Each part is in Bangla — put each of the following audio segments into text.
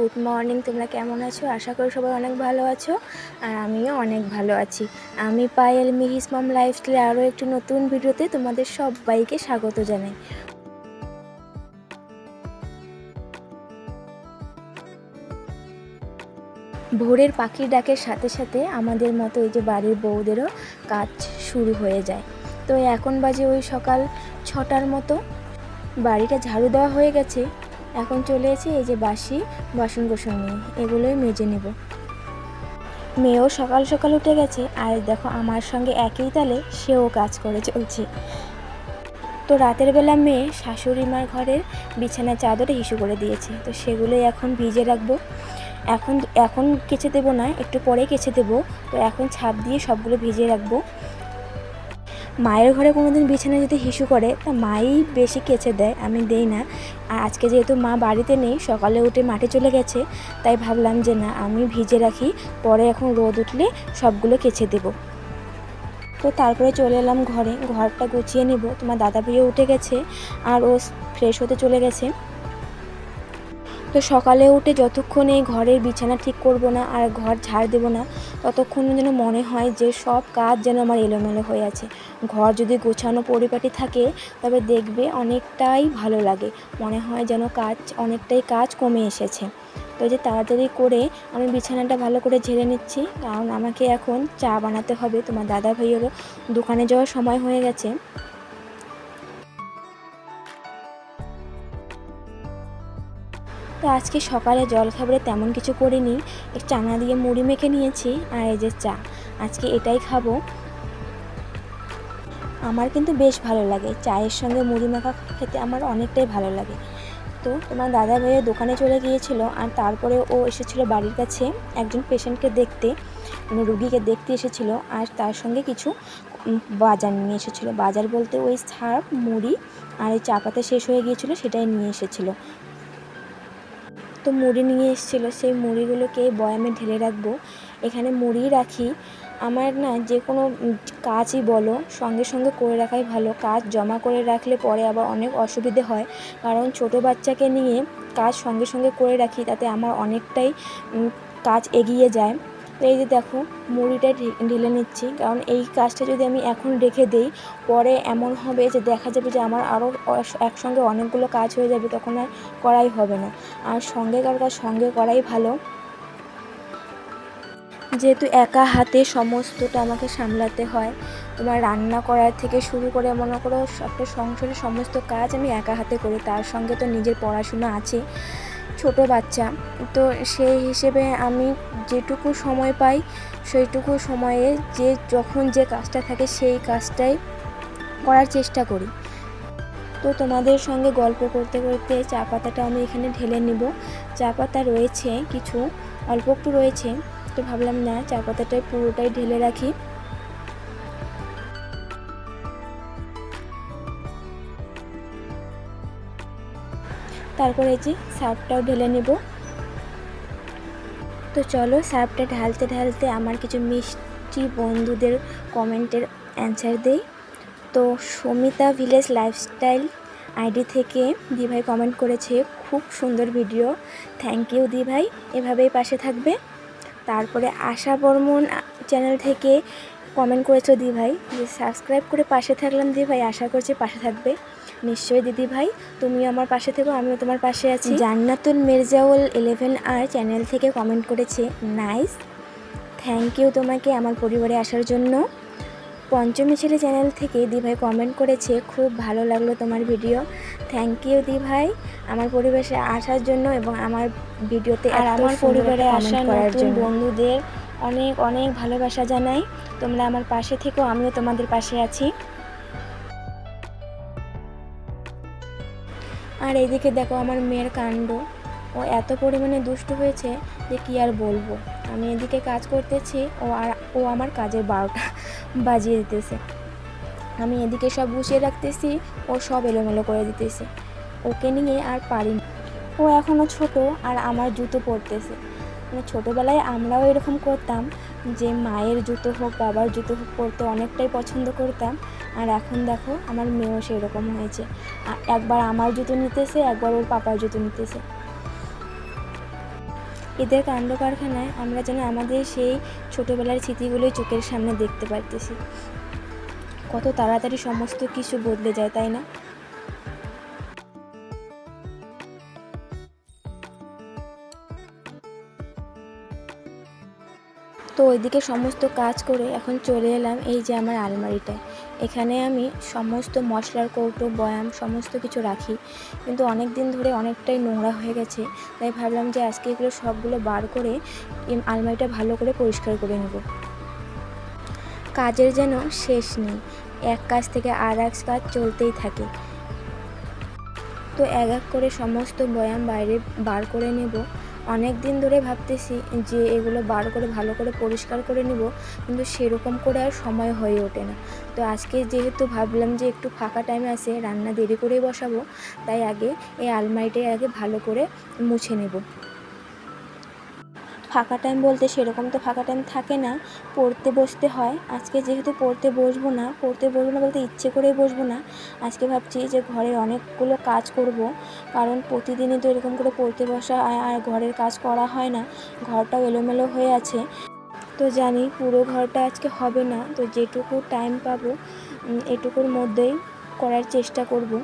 গুড মর্নিং, তোমরা কেমন আছো? আশা করি সবাই অনেক ভালো আছো আর আমিও অনেক ভালো আছি। আমি পায়েল মিহিস মম লাইফস্টাইলে আরও একটি নতুন ভিডিওতে তোমাদের সবাইকে স্বাগত জানাই। ভোরের পাখির ডাকের সাথে সাথে আমাদের মতো এই যে বাড়ির বউদেরও কাজ শুরু হয়ে যায়। তো এখন বাজে ওই সকাল ছটার মতো। বাড়িটা ঝাড়ু দেওয়া হয়ে গেছে। এখন চলে এসে এই যে বাসি, বাসন কোসন নিয়ে এগুলোই মেজে নেব। মেয়েও সকাল সকাল উঠে গেছে, আর দেখো আমার সঙ্গে একই তালে সেও কাজ করে চলছে। তো রাতের বেলা মেয়ে শাশুড়ি মার ঘরের বিছানায় চাদরে হিসু করে দিয়েছে, তো সেগুলোই এখন ভিজে রাখব। এখন এখন কেচে দেবো না, একটু পরে কেচে দেবো, তো এখন ছাপ দিয়ে সবগুলো ভিজে রাখব। মায়ের ঘরে কোনো দিন বিছানায় যদি হিসু করে, তা মাই বেশি কেচে দেয়, আমি দেই না। আর আজকে যেহেতু মা বাড়িতে নেই, সকালে উঠে মাঠে চলে গেছে, তাই ভাবলাম যে না, আমি ভিজে রাখি, পরে এখন রোদ উঠলে সবগুলো কেচে দেব। তো তারপরে চলে এলাম ঘরে, ঘরটা গুছিয়ে নেব। তোমার দাদা ভাইও উঠে গেছে, আর ও ফ্রেশ হতে চলে গেছে। তো সকালে উঠে যতক্ষণ এই ঘরের বিছানা ঠিক করব না আর ঘর ঝাড় দেবো না, ততক্ষণ যেন মনে হয় যে সব কাজ যেন আমার এলোমেলো হয়ে আছে। ঘর যদি গোছানো পরিপাটি থাকে, তবে দেখবে অনেকটাই ভালো লাগে। মনে হয় যেন কাজ, অনেকটাই কাজ কমে এসেছে। তো যে তাড়াতাড়ি করে আমি বিছানাটা ভালো করে ঝেড়ে নিচ্ছি, কারণ আমাকে এখন চা বানাতে হবে। তোমার দাদা ভাইয়েরও দোকানে যাওয়ার সময় হয়ে গেছে। আজকে সকালে জলখাবারে তেমন কিছু করিনি। এক চানা দিয়ে মুড়ি মেখে নিয়েছি আর এই যে চা। আজকে এটাই খাব। আমার কিন্তু বেশ ভালো লাগে। চায়ের সঙ্গে মুড়ি মাখা খেতে আমার অনেকটাই ভালো লাগে। তো তোমার দাদা ভাইয়ের দোকানে চলে গিয়েছিল আর তারপরে ও এসেছিল বাড়ির কাছে। একজন পেশেন্টকে দেখতে মানে রুগীকে দেখতে এসেছিল আর তার সঙ্গে কিছু বাজার নিয়ে এসেছিল। বাজার বলতে ওই সার্ফ, মুড়ি আর এই চা পাতা শেষ হয়ে গিয়েছিল সেটাই নিয়ে এসেছিল। তো মুড়ি নিয়ে এসেছিল, সেই মুড়িগুলোকে বয়ামে ঢেলে রাখব। এখানে মুড়ি রাখি। আমার না যে কোনো কাজই বলো, সঙ্গে সঙ্গে করে রাখাই ভালো। কাজ জমা করে রাখলে পরে আবার অনেক অসুবিধে হয়। কারণ ছোট বাচ্চাকে নিয়ে কাজ সঙ্গে সঙ্গে করে রাখি, তাতে আমার অনেকটাই কাজ এগিয়ে যায়। এই যে দেখো, মুড়িটা ঢেলে নিচ্ছি। কারণ এই কাজটা যদি আমি এখন রেখে দেই, পরে এমন হবে যে দেখা যাবে যে আমার আরও একসঙ্গে অনেকগুলো কাজ হয়ে যাবে, তখন আর করাই হবে না। আর সঙ্গেকার কাজ সঙ্গে করাই ভালো। যেহেতু একা হাতে সমস্তটা আমাকে সামলাতে হয়, তোমার রান্না করার থেকে শুরু করে মনে করো একটা সংসারের সমস্ত কাজ আমি একা হাতে করি, তার সঙ্গে তো নিজের পড়াশোনা আছে। ছোট বাচ্চা। তো সেই হিসেবে আমি যেটুকু সময় পাই সেইটুকু সময়ে যে যখন যে কাজটা থাকে সেই কাজটাই করার চেষ্টা করি। তো তোমাদের সঙ্গে গল্প করতে করতে চা পাতাটা আমি এখানে ঢেলে নিব। চা পাতা রয়েছে কিছু, অল্প একটু রয়েছে। তো ভাবলাম না, চা পাতাটাই পুরোটাই ঢেলে রাখি। তারপরে যে সার্ফটাও ঢেলে নেব। তো চলো সার্ফটা ঢালতে ঢালতে আমার কিছু মিষ্টি বন্ধুদের কমেন্টের অ্যান্সার দেই। তো সমিতা ভিলেজ লাইফস্টাইল আইডি থেকে দিভাই কমেন্ট করেছে, খুব সুন্দর ভিডিও। Thank you দিভাই। এভাবেই পাশে থাকবে। তারপরে আশা বর্মন চ্যানেল থেকে কমেন্ট করেছ দিভাই যে সাবস্ক্রাইব করে পাশে থাকলাম দি ভাই আশা করছি পাশে থাকবে। নিশ্চয়ই দিদি ভাই তুমিও আমার পাশে থেকো আমিও তোমার পাশে আছি। জান্নাতুল মির্জাউল ইলেভেন আর চ্যানেল থেকে কমেন্ট করেছে নাইস থ্যাংক ইউ তোমাকে আমার পরিবারে আসার জন্য। পঞ্চমী ছেলে চ্যানেল থেকে দিভাই কমেন্ট করেছে খুব ভালো লাগল তোমার ভিডিও থ্যাংক ইউ দিভাই আমার পরিবেশে আসার জন্য এবং আমার ভিডিওতে আর আমার পরিবারে আসা নতুন বন্ধুদের অনেক অনেক ভালোবাসা জানাই। তোমরা আমার পাশে থেকো, আমিও তোমাদের পাশে আছি। আর এইদিকে দেখো আমার মেয়ের কাণ্ড। ও এত পরিমাণে দুষ্ট হয়েছে যে কী আর বলব। আমি এদিকে কাজ করতেছি, ও আর, ও আমার কাজের বারোটা বাজিয়ে দিতেছে। আমি এদিকে সব গুছিয়ে রাখতেছি, ও সব এলোমেলো করে দিতেছে। ওকে নিয়ে আর পারি ও এখনও ছোট আর আমার জুতো পরতেছে। ছোটোবেলায় আমরাও এরকম করতাম যে মায়ের জুতো হোক, বাবার জুতো হোক, পরতে অনেকটাই পছন্দ করতাম। আর এখন দেখো, আমার মেয়েও সেরকম হয়েছে। একবার আমার জুতো নিতেছে, একবার ওর পাপার জুতো নিতেছে। এদের কাণ্ড কারখানায় আমরা যেন আমাদের সেই ছোটোবেলার স্মৃতিগুলোই চোখের সামনে দেখতে পারতেছি। কত তাড়াতাড়ি সমস্ত কিছু বদলে যায়, তাই না? তো ওইদিকে সমস্ত কাজ করে এখন চলে এলাম এই যে আমার আলমারিটায়। এখানে আমি সমস্ত মশলার কৌটো, বয়াম সমস্ত কিছু রাখি। কিন্তু অনেক দিন ধরে অনেকটাই নোংরা হয়ে গেছে, তাই ভাবলাম যে আজকে এগুলো সবগুলো বার করে আলমারিটা ভালো করে পরিষ্কার করে নেব। কাজের যেন শেষ নেই, এক কাজ থেকে আর এক কাজ চলতেই থাকে। তো এক এক করে সমস্ত বয়াম বাইরে বার করে নেব। অনেক দিন ধরে ভাবতেছি যে এগুলো বার করে, ভালো করে পরিষ্কার করে নিব, কিন্তু সেরকম করে আর সময় হয়ে ওঠে না। তো আজকে যেহেতু ভাবলাম যে একটু ফাঁকা টাইমে আছে, রান্না দেরি করেই বসাবো, তাই আগে এই আলমারিটাই আগে ভালো করে মুছে নেব। ফাঁকা টাইম বলতে সেরকম তো ফাঁকা টাইম থাকে না। পড়তে বসতে হয়। আজকে যেহেতু পড়তে বসবো না, পড়তে বসবো না বলতে ইচ্ছে করেই বসবো না। আজকে ভাবছি যে ঘরের অনেকগুলো কাজ করব। কারণ প্রতিদিনই তো এরকম করে পড়তে বসা আর- ঘরের কাজ করা হয় না। ঘরটাও এলোমেলো হয়ে আছে। তো জানি পুরো ঘরটা আজকে হবে না। তো যেটুকু টাইম পাবো এটুকুর মধ্যেই করার চেষ্টা করব।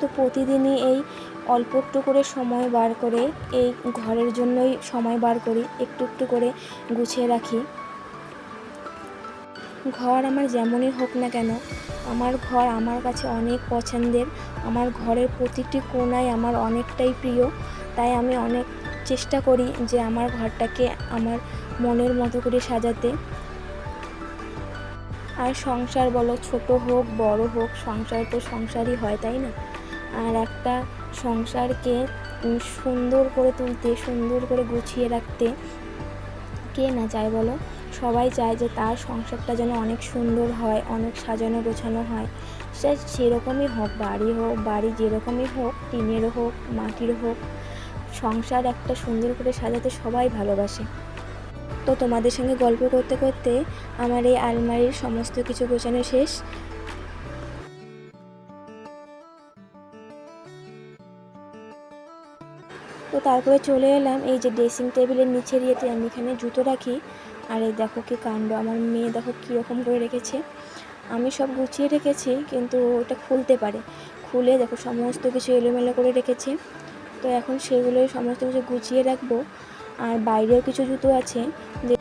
তো প্রতিদিনই এই অল্প একটু করে সময় বার করে, এই ঘরের জন্যই সময় বার করি একটু একটু করে গুছিয়ে রাখি। ঘর আমার যেমনই হোক না কেন, আমার ঘর আমার কাছে অনেক পছন্দের, আমার ঘরের প্রতিটি কোণায় আমার অনেকটাই প্রিয়, তাই আমি অনেক চেষ্টা করি যে আমার ঘরটাকে আমার মনের মতো করে সাজাতে। আর সংসার বলো, ছোট হোক, বড় হোক, সংসার তো সংসারই হয়, তাই না? আর একটা সংসারকে সুন্দর করে তুলতে, সুন্দর করে গুছিয়ে রাখতে কে না চায় বলো? সবাই চায় যে তার সংসারটা যেন অনেক সুন্দর হয়, অনেক সাজানো গোছানো হয়। সে সেরকমই হোক, বাড়ি হোক, বাড়ি যেরকমই হোক, টিনের হোক, মাটির হোক, সংসার একটা সুন্দর করে সাজাতে সবাই ভালোবাসে। তো তোমাদের সঙ্গে গল্প করতে করতে আমার এই আলমারির সমস্ত কিছু গোছানো শেষ। তো তারপরে চলে এলাম। এই যে ড্রেসিং টেবিলের নিচের ইয়েতে আমি এখানে জুতো রাখি। আর এই দেখো কি কাণ্ড, আমার মেয়ে দেখো কীরকম করে রেখেছে। আমি সব গুছিয়ে রেখেছি, কিন্তু ওটা খুলতে পারে। খুলে দেখো সমস্ত কিছু এলোমেলো করে রেখেছে। তো এখন সেগুলোই সমস্ত কিছু গুছিয়ে রাখব। আর বাইরেও কিছু জুতো আছে, যে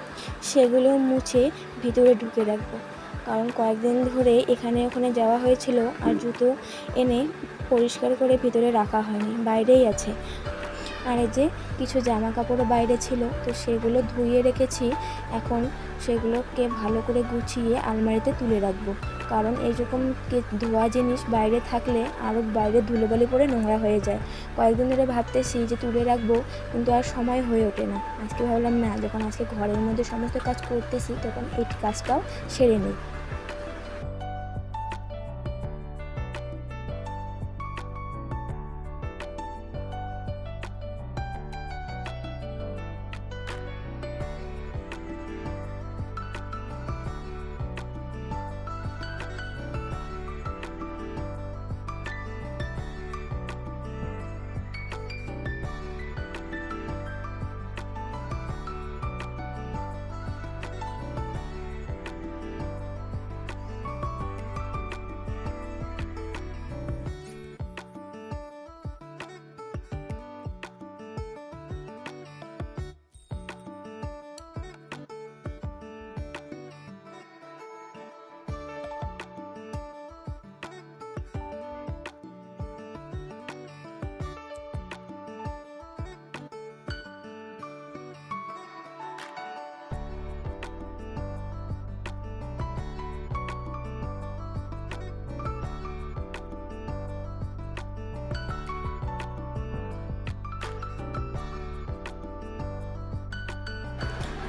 সেগুলো মুছে ভিতরে ঢুকে রাখব। কারণ কয়েকদিন ধরে এখানে ওখানে যাওয়া হয়েছিল, আর জুতো এনে পরিষ্কার করে ভিতরে রাখা হয়নি, বাইরেই আছে। আর এই যে কিছু জামা কাপড়ও বাইরে ছিল, তো সেগুলো ধুয়ে রেখেছি। এখন সেগুলোকে ভালো করে গুছিয়ে আলমারিতে তুলে রাখব। কারণ এইরকম ধোয়া জিনিস বাইরে থাকলে আরও বাইরে ধুলোবালি পড়ে নোংরা হয়ে যায়। কয়েকদিন ধরে ভাবতেছি যে তুলে রাখব, কিন্তু আর সময় হয়ে ওঠে না। আজকে ভাবলাম না, যখন আজকে ঘরের মধ্যে সমস্ত কাজ করতেছি, তখন এই কাজটাও সেরে নিই।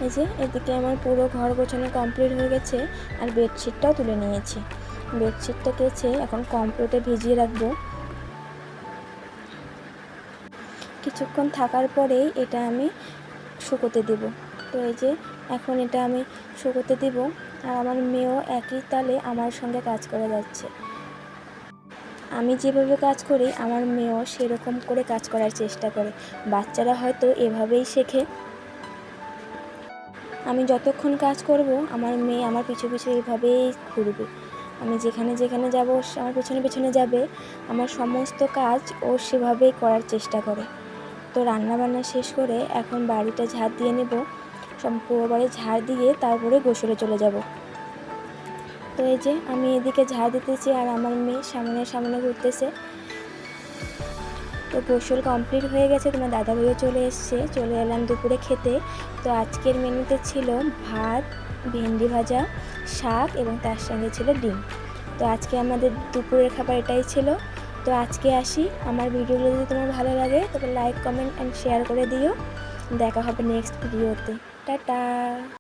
এই যে, এদিকে আমার পুরো ঘর গোছানো কমপ্লিট হয়ে গেছে আর বেডশিটটাও তুলে নিয়েছি। বেডশিটটা কেচে এখন কমপ্লিটে ভিজিয়ে রাখব। কিছুক্ষণ থাকার পরেই এটা আমি শুকোতে দেব। তো এই যে, এখন এটা আমি শুকোতে দেব আর আমার মেয়েও একই তালে আমার সঙ্গে কাজ করে যাচ্ছে। আমি যেভাবে কাজ করি, আমার মেয়েও সেরকম করে কাজ করার চেষ্টা করে। বাচ্চারা হয়তো এভাবেই শেখে। আমি যতক্ষণ কাজ করব, আমার মেয়ে আমার পিছু পিছু এইভাবেই ঘুরবে। আমি যেখানে যেখানে যাব আমার পেছনে পেছনে যাবে, আমার সমস্ত কাজ ও সেভাবেই করার চেষ্টা করে। তো রান্না বান্না শেষ করে এখন বাড়িটা ঝাড় দিয়ে নেব সম্পূর্ণ বাড়ি ঝাড় দিয়ে তারপরে গোসলে চলে যাব। তো এই যে আমি এদিকে ঝাড় দিতেছি আর আমার মেয়ে সামনে সামনে ঘুরতেছে। তো গোসল কমপ্লিট হয়ে গেছে, তোমার দাদা ভাইও চলে এসছে। চলে এলাম দুপুরে খেতে। তো আজকের মেনুতে ছিল ভাত, ভেন্ডি ভাজা, শাক এবং তার সঙ্গে ছিল ডিম। তো আজকে আমাদের দুপুরের খাবার এটাই ছিল। তো আজকে আসি। আমার ভিডিওগুলো যদি তোমার ভালো লাগে তবে লাইক কমেন্ট অ্যান্ড শেয়ার করে দিও। দেখা হবে নেক্সট ভিডিওতে। টাটা!